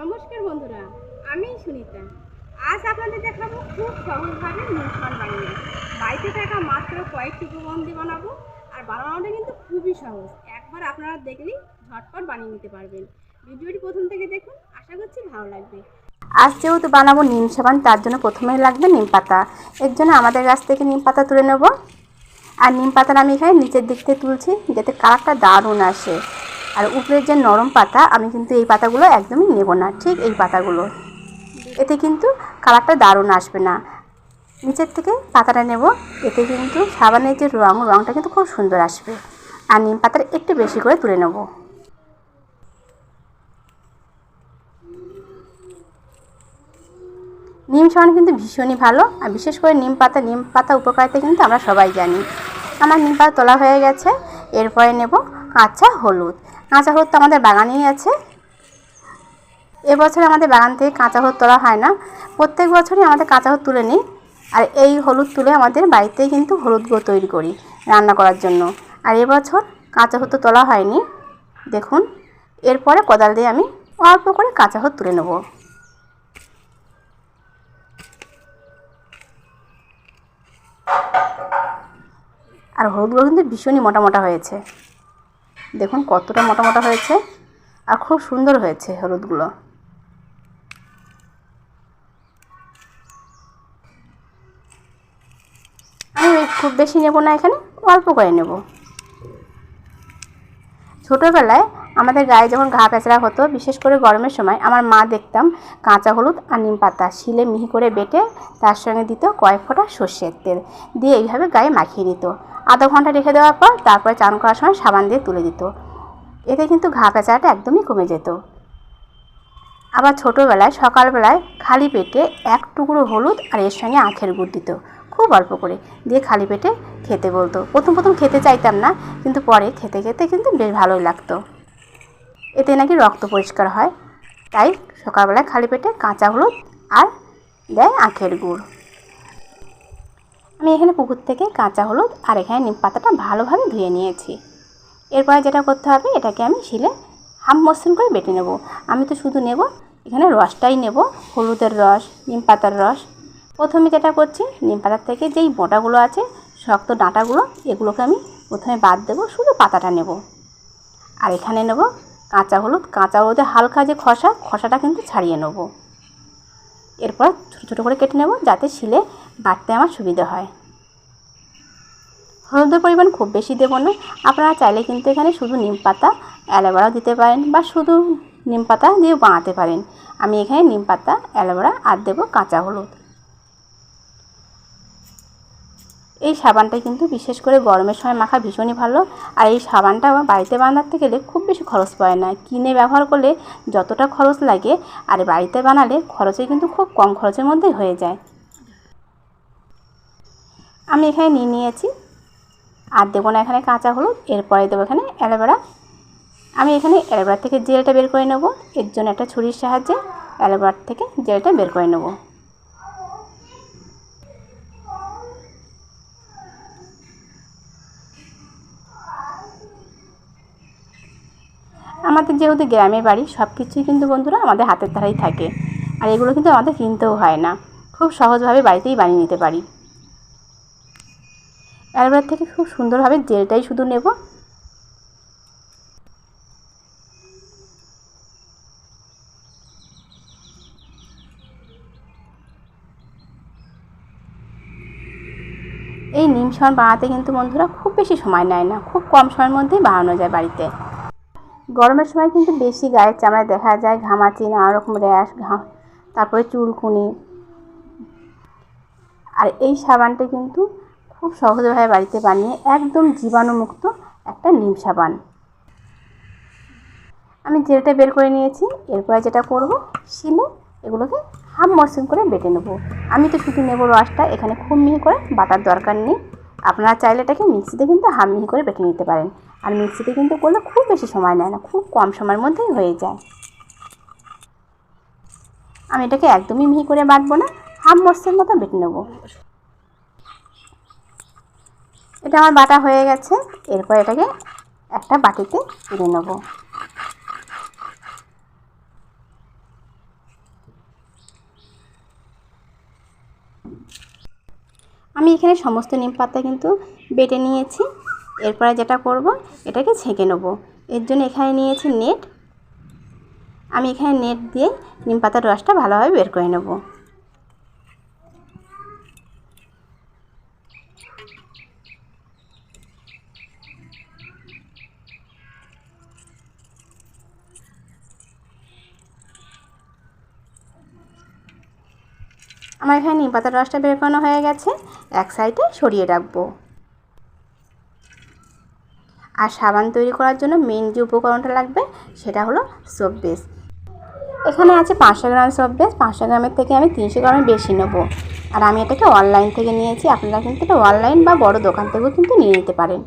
নমস্কার বন্ধুরা, আমি সুনিতা। আজ আপনাদের দেখাবো খুব সহজভাবে মুসমান বানিয়ে। বাড়িতে থাকা মাত্র কয়েকটি উপবন্ধী বানাবো, আর বানানোটা কিন্তু খুবই সহজ। একবার আপনারা দেখলেই ঝটপট বানিয়ে নিতে পারবেন। ভিডিওটি প্রথম থেকে দেখুন, আশা করছি ভালো লাগবে। আজ যেহেতু বানাবো নিম সাবান, তার জন্য প্রথমেই লাগবে নিম পাতা। এর জন্য আমাদের গাছ থেকে নিম পাতা তুলে নেব। আর নিম পাতাটা আমি এখানে নিচের দিক থেকে তুলছি, যাতে কালারটা দারুণ আসে। আর উপরের যে নরম পাতা, আমি কিন্তু এই পাতাগুলো একদমই নেব না, ঠিক এই পাতাগুলো। এতে কিন্তু কালারটা দারুণ আসবে না। নিচের থেকে পাতাটা নেব, এতে কিন্তু সাবানের যে রং, রংটা কিন্তু খুব সুন্দর আসবে। আর নিম পাতাটা একটু বেশি করে তুলে নেব। নিম সাবান কিন্তু ভীষণই ভালো, আর বিশেষ করে নিম পাতা নিম পাতা উপকারিতা কিন্তু আমরা সবাই জানি। আমার নিম পাতা তোলা হয়ে গেছে, এরপরে নেব কাঁচা হলুদ। কাঁচা হলুদ তো আমাদের বাগানেই আছে। এবছর আমাদের বাগান থেকে কাঁচা হলুদ তোলা হয় না। প্রত্যেক বছরই আমাদের কাঁচা হলুদ তুলে নিই। আর এই হলুদ তুলে আমাদের বাড়িতেই কিন্তু হলুদ গুঁড়ো তৈরি করি রান্না করার জন্য। আর এবছর কাঁচা হলুদ তো তোলা হয়নি। দেখুন, এরপরে কোদাল দিয়ে আমি অল্প করে কাঁচা হলুদ তুলে নেব। আর হলুদগুলো কিন্তু ভীষণই মোটা মোটা হয়েছে। দেখুন কতটা মোটা মোটা হয়েছে আর খুব সুন্দর হয়েছে হলুদগুলো। আমি খুব বেশি নেব না এখানে, অল্প করে নেব। ছোটোবেলায় আমাদের গায়ে যখন ঘা পেঁচড়া হতো, বিশেষ করে গরমের সময়, আমার মা দেখতাম কাঁচা হলুদ আর নিম পাতা। শিলে মিহি করে বেটে তার সঙ্গে দিত কয়েক ফোঁটা সর্ষের তেল। দিয়ে এইভাবে গায়ে মাখিয়ে দিত। আধা ঘণ্টা রেখে দেওয়ার পর তারপরে চান করার সময় সাবান দিয়ে তুলে দিত। এতে কিন্তু ঘা পেঁচাটা একদমই কমে যেত। আবার ছোটোবেলায়, সকালবেলায় খালি পেটে এক টুকরো হলুদ আর এর সঙ্গে আখের গুড় দিত। খুব অল্প করে দিয়ে খালি পেটে খেতে বলতো। প্রথম প্রথম খেতে চাইতাম না, কিন্তু পরে খেতে খেতে কিন্তু বেশ ভালোই লাগতো। এতে নাকি রক্ত পরিষ্কার হয়। তাই সকালবেলায় খালি পেটে কাঁচা হলুদ আর দেয় আখের গুড়। আমি এখানে পুকুর থেকে কাঁচা হলুদ আর এখানে নিম পাতাটা ভালোভাবে ধুয়ে নিয়েছি। এরপরে যেটা করতে হবে, এটাকে আমি শিলে হাফ মসৃণ করে বেটে নেব। আমি তো শুধু নেব, এখানে রসটাই নেব, হলুদের রস, নিম পাতার রস। প্রথমে যেটা করছি, নিম পাতার থেকে যেই মোটাগুলো আছে, শক্ত ডাঁটাগুলো, এগুলোকে আমি প্রথমে বাদ দেবো, শুধু পাতাটা নেব। আর এখানে নেব কাঁচা হলুদ, কাঁচা হলুদে হালকা যে খসা, খসাটা কিন্তু ছাড়িয়ে নেব। এরপর ছোটো ছোটো করে কেটে নেব যাতে শিলে বাটতে আমার সুবিধা হয়। হলুদের পরিমাণ খুব বেশি দেবো না। আপনারা চাইলে কিন্তু এখানে শুধু নিম পাতা অ্যালোভেরাও দিতে পারেন বা শুধু নিম পাতা দিয়েও বানাতে পারেন। আমি এখানে নিম পাতা, অ্যালোভেরা আর দেবো কাঁচা হলুদ। এই সাবানটা কিন্তু বিশেষ করে গরমের সময় মাখা ভীষণই ভালো। আর এই সাবানটা আমার বাড়িতে বানাতে গেলে খুব বেশি খরচ পড়ে না। কিনে ব্যবহার করলে যতটা খরচ লাগে, আর বাড়িতে বানালে খরচে কিন্তু খুব কম খরচের মধ্যেই হয়ে যায়। আমি এখানে নিয়ে নিয়েছি আর দেবো না এখানে কাঁচা হলুদ, এরপরে দেবো এখানে অ্যালোভেরা। আমি এখানে অ্যালোভেরা থেকে জেলটা বের করে নেব। এর জন্য একটা ছুরির সাহায্যে অ্যালোভেরা থেকে জেলটা বের করে নেব। আমাদের যেহেতু গ্রামে বাড়ি সব কিছুই কিন্তু বন্ধুরা আমাদের হাতের ধারাই থাকে। আর এগুলো কিন্তু আমাদের কিনতেও হয় না। খুব সহজভাবে বাড়িতেই বানিয়ে নিতে পারি। অ্যালোভেরা থেকে খুব সুন্দরভাবে জেলটাই শুধু নেব। এই নিম বানাতে কিন্তু বন্ধুরা খুব বেশি সময় নেয় না। খুব কম সময়ের মধ্যেই বানানো যায় বাড়িতে। গরমের সময় কিন্তু বেশি গায়ের চামড়ায় দেখা যায়, ঘামাচি নানা রকম র্যাশ, ঘা, তারপরে চুলকুনি। আর এই সাবানটা কিন্তু খুব সহজভাবে বাড়িতে বানিয়ে একদম জীবাণুমুক্ত একটা নিম সাবান। আমি জেলটা বের করে নিয়েছি, এরপরে যেটা করব, শিলে এগুলোকে হাফ মরসিং করে বেটে নেব। আমি তো শুধু নেব রসটা, এখানে খুব মিহি করে বাটার দরকার নেই। আপনারা চাইলে এটাকে মিক্সিতে কিন্তু হাফ মিহি করে বেটে নিতে পারেন। আর মিক্সিতে কিন্তু করলে খুব বেশি সময় নেয় না, খুব কম সময়ের মধ্যেই হয়ে যায়। আমি এটাকে একদমই মিহি করে বাটবো না, হাফ মরসের মতো বেটে নেব। এটা আমার বাটা হয়ে গেছে, এরপর এটাকে একটা বাটিতে তুলে নেব। আমি এখানে সমস্ত নিম পাতা কিন্তু বেটে নিয়েছি। এরপরে যেটা করব, এটাকে ছেঁকে নেব। এর জন্য এখানে নিয়েছি নেট। আমি এখানে নেট দিয়ে নিম পাতার রসটা ভালোভাবে বের করে নেব। আমার এখানে নিম পাতার রসটা বের করানো হয়ে গেছে। এক সাইডে সরিয়ে রাখব। আর সাবান তৈরি করার জন্য মেন যে উপকরণটা লাগবে, সেটা হলো সোপ বেস এখানে আছে পাঁচশো গ্রাম সোপ বেস পাঁচশো গ্রামের থেকে আমি তিনশো গ্রামের বেশি নেব। আর আমি এটাকে অনলাইন থেকে নিয়েছি, আপনারা কিন্তু এটা অনলাইন বা বড় দোকান থেকেও কিন্তু নিয়ে নিতে পারেন।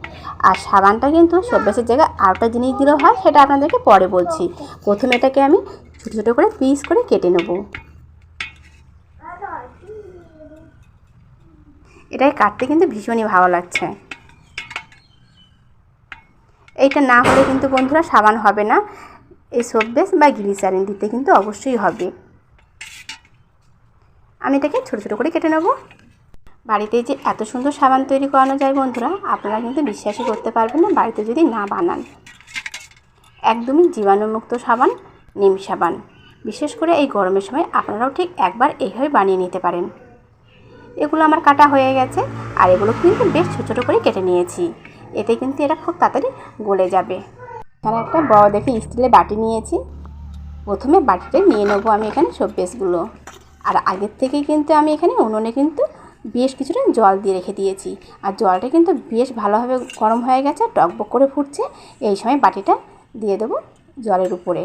আর সাবানটা কিন্তু সোপ বেসের জায়গায় আরেকটা জিনিস দিলেও হয়, সেটা আপনাদেরকে পরে বলছি। প্রথমে এটাকে আমি ছোটো ছোটো করে পিস করে কেটে নেব। এটাই কাটতে কিন্তু ভীষণই ভালো লাগছে। এইটা না হলে কিন্তু বন্ধুরা সাবান হবে না। এই সোপ বেস বা গ্লিসারিন দিতে কিন্তু অবশ্যই হবে। আমি এটাকে ছোটো ছোটো করে কেটে নেব। বাড়িতে যে এত সুন্দর সাবান তৈরি করানো যায় বন্ধুরা, আপনারা কিন্তু বিশ্বাসই করতে পারবেন না, বাড়িতে যদি না বানান। একদমই জীবাণুমুক্ত সাবান, নিম সাবান। বিশেষ করে এই গরমের সময় আপনারাও ঠিক একবার এইভাবে বানিয়ে নিতে পারেন। এগুলো আমার কাটা হয়ে গেছে আর এগুলো কিন্তু বেশ ছোটো ছোটো করে কেটে নিয়েছি। এতে কিন্তু এটা খুব তাড়াতাড়ি গলে যাবে। এখানে একটা বড় দেখে স্টিলের বাটি নিয়েছি। প্রথমে বাটিতে নিয়ে নেব আমি এখানে সব বেসগুলো আর আগের থেকেই কিন্তু আমি এখানে উনুনে কিন্তু বেশ কিছুটা জল দিয়ে রেখে দিয়েছি। আর জলটা কিন্তু বেশ ভালোভাবে গরম হয়ে গেছে, টকবক করে ফুটছে। এই সময় বাটিটা দিয়ে দেবো জলের উপরে।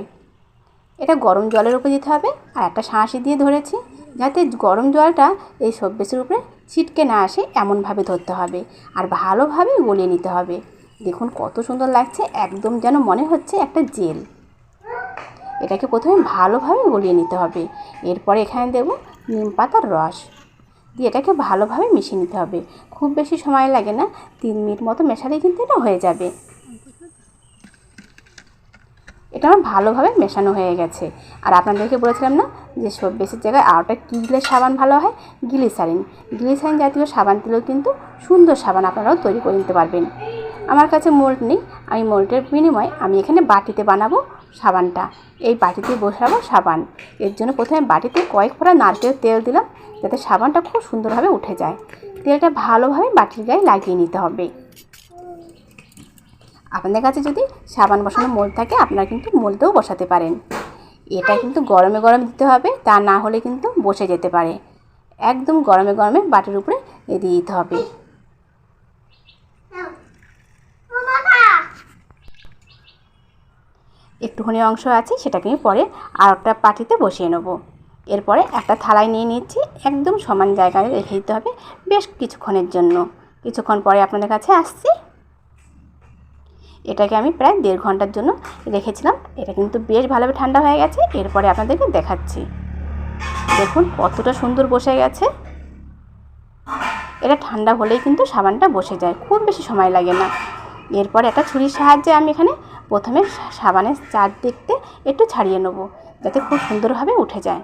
এটা গরম জলের উপরে দিতে হবে আর একটা শাঁসি দিয়ে ধরেছি। যাতে গরম জলটা এই সব্যেসের উপরে ছিটকে না আসে, এমনভাবে ধরতে হবে আর ভালোভাবে গলিয়ে নিতে হবে। দেখুন কত সুন্দর লাগছে, একদম যেন মনে হচ্ছে একটা জেল। এটাকে প্রথমে ভালোভাবে গলিয়ে নিতে হবে। এরপরে এখানে দেব নিম পাতার রস। দিয়ে এটাকে ভালোভাবে মিশিয়ে নিতে হবে। খুব বেশি সময় লাগে না, তিন মিনিট মতো মেশালেই কিন্তু এটা হয়ে যাবে। এটা আমার ভালোভাবে মেশানো হয়ে গেছে। আর আপনাদেরকে বলেছিলাম না যে সব বেশির জায়গায় আরোটা কী সাবান ভালো হয়? গ্লিসারিন। গ্লিসারিন জাতীয় সাবান দিলেও কিন্তু সুন্দর সাবান আপনারাও তৈরি করে নিতে পারবেন। আমার কাছে মোল্ড নেই। আমি মোল্টের বিনিময়ে আমি এখানে বাটিতে বানাবো সাবানটা। এই বাটিতে বসাবো সাবান। এর জন্য প্রথমে বাটিতে কয়েক ফোঁটা নারকেল তেল দিলাম, যাতে সাবানটা খুব সুন্দরভাবে উঠে যায়। তেলটা ভালোভাবে বাটির গায়ে লাগিয়ে নিতে হবে। আপনাদের কাছে যদি সাবান বসানো মোল থাকে, আপনারা কিন্তু মোলতেও বসাতে পারেন। এটা কিন্তু গরমে গরমে দিতে হবে, তা না হলে কিন্তু বসে যেতে পারে। একদম গরমে গরমে বাটির উপরে দিয়ে দিতে হবে। একটুখানি অংশ আছে, সেটাকে আমি পরে আর একটা পাটিতে বসিয়ে নেব। এরপরে একটা থালায় নিয়ে নিচ্ছি একদম সমান জায়গায় রেখে দিতে হবে বেশ কিছুক্ষণের জন্য। কিছুক্ষণ পরে আপনাদের কাছে আসছি। এটাকে আমি প্রায় দেড় ঘণ্টার জন্য রেখেছিলাম। এটা কিন্তু বেশ ভালোভাবে ঠান্ডা হয়ে গেছে, এরপরে আপনাদেরকে দেখাচ্ছি। দেখুন কতটা সুন্দর বসে গেছে। এটা ঠান্ডা হলেই কিন্তু সাবানটা বসে যায়, খুব বেশি সময় লাগে না। এরপরে একটা ছুরির সাহায্যে আমি এখানে প্রথমে সাবানের চারদিকতে একটু ছাড়িয়ে নেব, যাতে খুব সুন্দরভাবে উঠে যায়।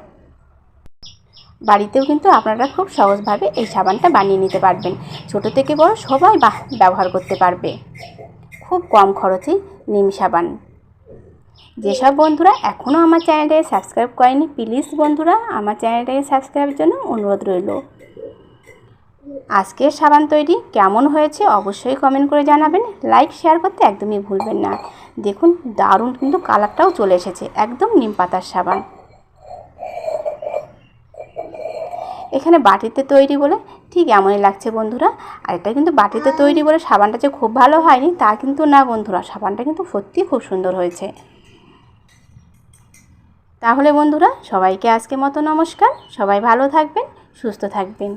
বাড়িতেও কিন্তু আপনারা খুব সহজভাবে এই সাবানটা বানিয়ে নিতে পারবেন। ছোট থেকে বড় সবাই ব্যবহার করতে পারবে। খুব কম খরচে নিম সাবান। যেসব বন্ধুরা এখনও আমার চ্যানেলটাকে সাবস্ক্রাইব করেনি, প্লিজ বন্ধুরা আমার চ্যানেলটাকে সাবস্ক্রাইবের জন্য অনুরোধ রইল। আজকের সাবান তৈরি কেমন হয়েছে অবশ্যই কমেন্ট করে জানাবেন। লাইক শেয়ার করতে একদমই ভুলবেন না। দেখুন, দারুণ কিন্তু কালারটাও চলে এসেছে, একদম নিম পাতার সাবান। এখানে বাটিতে তৈরি বলে ঠিক এমনই লাগছে বন্ধুরা। আর এটা কিন্তু বাটিতে তৈরি করে সাবানটা যে খুব ভালো হয়নি, তা কিন্তু না বন্ধুরা। সাবানটা কিন্তু সত্যি খুব সুন্দর হয়েছে। তাহলে বন্ধুরা, সবাইকে আজকে মতো নমস্কার। সবাই ভালো থাকবেন, সুস্থ থাকবেন।